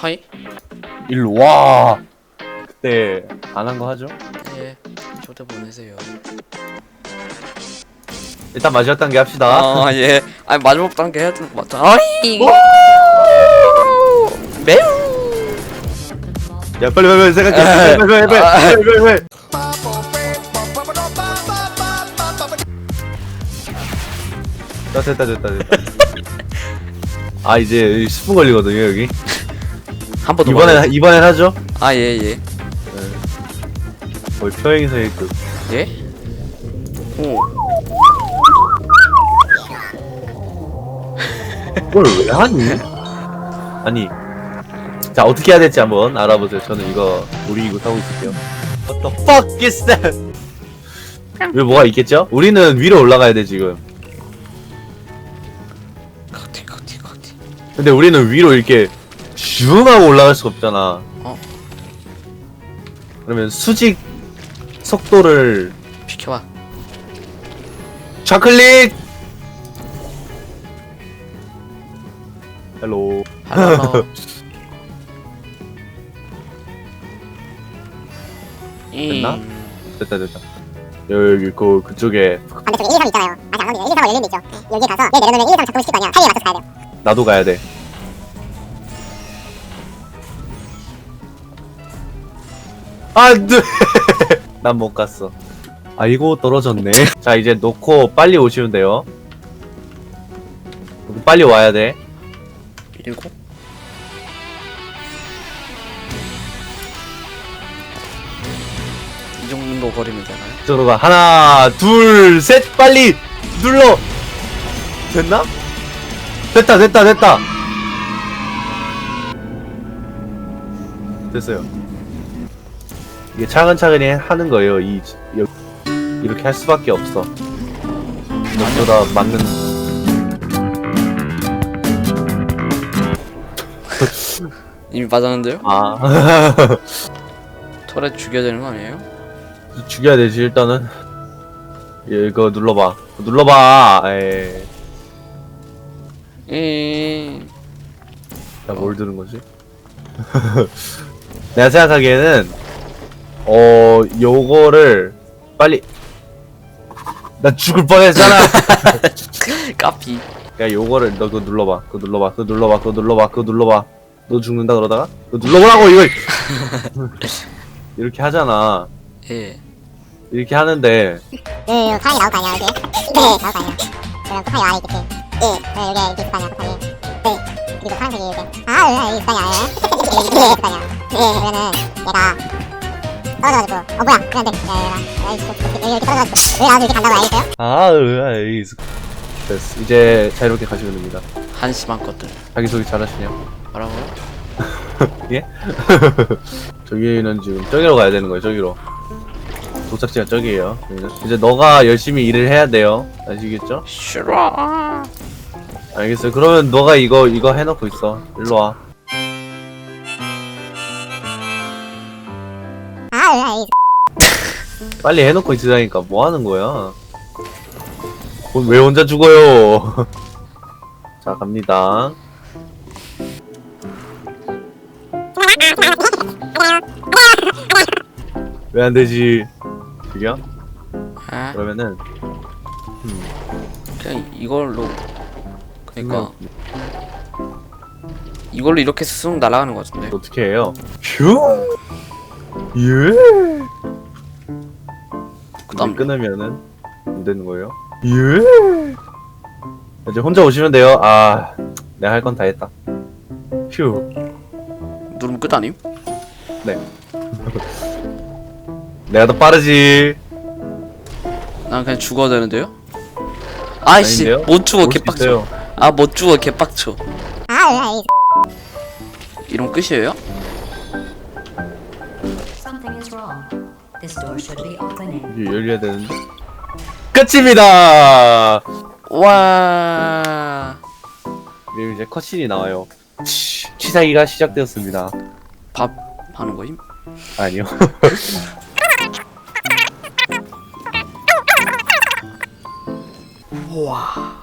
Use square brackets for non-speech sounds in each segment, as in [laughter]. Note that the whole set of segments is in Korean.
하이? 일로 와. 그때 안 한 거 하죠? 예. 초대 보내세요. 일단 마지막 단계 합시다. 아 예. 아니 마지막 단계 해야 되는 거 맞잖아. 아이. 매우. 야 빨리 빨리 빨리 생각해. 에. 빨리 빨리 빨리 아. 빨리 빨리 빨리. 자, 됐다 됐다 됐다. [laughs] 아 이제 10분 걸리거든요 여기. 한 번 더. 이번엔 이번엔 하죠. 아예 예. 거의 표행에서의 그 예? 오. [laughs] 그걸 왜 하니? 아니. 자 어떻게 해야 될지 한번 알아보세요. 저는 이거 놀이기구 타고 있을게요. What the fuck is that? 왜 뭐가 있겠죠? 우리는 위로 올라가야 돼 지금. 커티 커티 커티. 근데 우리는 위로 이렇게 슝 하고 올라갈 수 없잖아. 어? 그러면 수직 속도를 비켜봐. 좌클릭. 헬로. [laughs] 됐나? 됐다 됐다. 여기 그 그쪽에 반대쪽에 1, 2, 3 있잖아요. 아직 안 갑니다. 1, 2, 3가 열린 데 있죠. 여기 가서 얘 내려놓으면 1, 2, 3 작동시킬 거 아니야. 타이밍에 맞춰서 가야 돼요. 나도 가야 돼. 안 돼. [laughs] 난 못 갔어. 아이고 떨어졌네. [laughs] 자 이제 놓고 빨리 오시면 돼요. 빨리 와야 돼. 일곱. 이 정도 거리면 되나요? 이쪽으로 가. 하나, 둘, 셋, 빨리 눌러. 됐나? 됐다, 됐다, 됐다. 됐어요. 이게 차근차근히 하는 거예요. 이 여- 이렇게 할 수밖에 없어. 너보다 맞는. [laughs] 이미 맞았는데요? 아 [laughs] 털에 죽여야 되는 거 아니에요? 죽여야 되지 일단은. 예, 이거 눌러봐. 눌러봐. 에이. 에. 나뭘 들은 거지? [laughs] 내가 생각하기에는 어 요거를 빨리 나 죽을 뻔했잖아. [laughs] 까피. 야 요거를 너 그거 눌러봐. 그거 눌러봐. 그거 눌러봐. 그거 눌러봐. 그거 눌러봐. 너 죽는다 그러다가 그거 눌러보라고 이걸 [laughs] 이렇게 하잖아. 예. 그 이렇게 하는데 사람이 나올 거 아니야, 여기. 네, 나올 거 아니야. 그럼 쿠팡이 와, 있겠지. 예. 네, 여기 이렇게 아니야, 쿠팡이. 네. 그리고 파란색이 이렇게. 아, 여기 있을 거 아니야, 예. 여기 있을 거 아니야. 예, 그러면은 얘가 떨어져가지고. 어, 뭐야. 그냥 돼. 야, 이렇게, 이렇게 떨어져가지고. 왜 나도 이렇게 간다고 알겠어요? 아, 으, 됐어. 이제 자유롭게 가시면 됩니다. 한심한 것들. 자기소개 잘하시냐? 뭐라고요? [laughs] 예? [laughs] 저기는 지금 저기로 가야 되는 거예요. 저기로. 도착지가 저기예요. 저기는. 이제 너가 열심히 일을 해야 돼요. 아시겠죠? 싫어. 알겠어요. 그러면 너가 이거 이거 해놓고 있어. 일로 와. [laughs] 빨리 해놓고 있으라니까 뭐 하는 거야? 어, 왜 혼자 죽어요? [laughs] 자 갑니다. [laughs] 왜 안 되지? 저기요? 아, 그러면은 그냥 이걸로. 그러니까 이걸로 이렇게 쑥 날아가는 거 같은데. 어떻게 해요? 휴? 예? 그다음 끊으면은 안 되는 거예요? 예? 이제 혼자 오시면 돼요. 아, 내가 할 건 다 했다. 휴. 누르면 끝 아님? [laughs] 내가 더 빠르지. 난 그냥 죽어야 되는데요? 아이씨 아닌데요? 못 죽어 올수 개빡쳐. 있어요. 아 못 죽어 개빡쳐. 아. 이러면 끝이에요? This door should be opening. 이게 열려야 되는데. 끝입니다. 와. 그리고 이제 컷신이 나와요. 치, 치사기가 시작되었습니다. 밥 하는 거임? 아니요. [laughs] 와.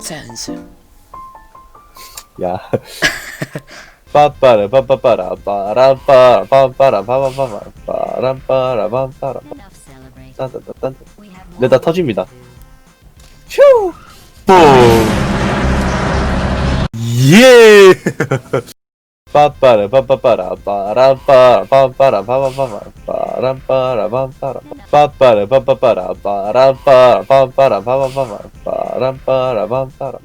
센스. 야. [laughs] 빠빠라 빠빠빠라 빠라빠 빠빠라 빠빠빠라 빠람빠라 빠빠라 Enough celebrating. 딴딴딴 We have 네, 다 터집니다. 휴! 뽕! 예! 빠빠라 빠빠빠라 빠람빠 빠빠라 빠빠빠라 빠람빠라 빠빠라 빠빠라 빠빠빠라 빠람빠 빠빠라 빠빠빠라 빠람빠라 빠빠라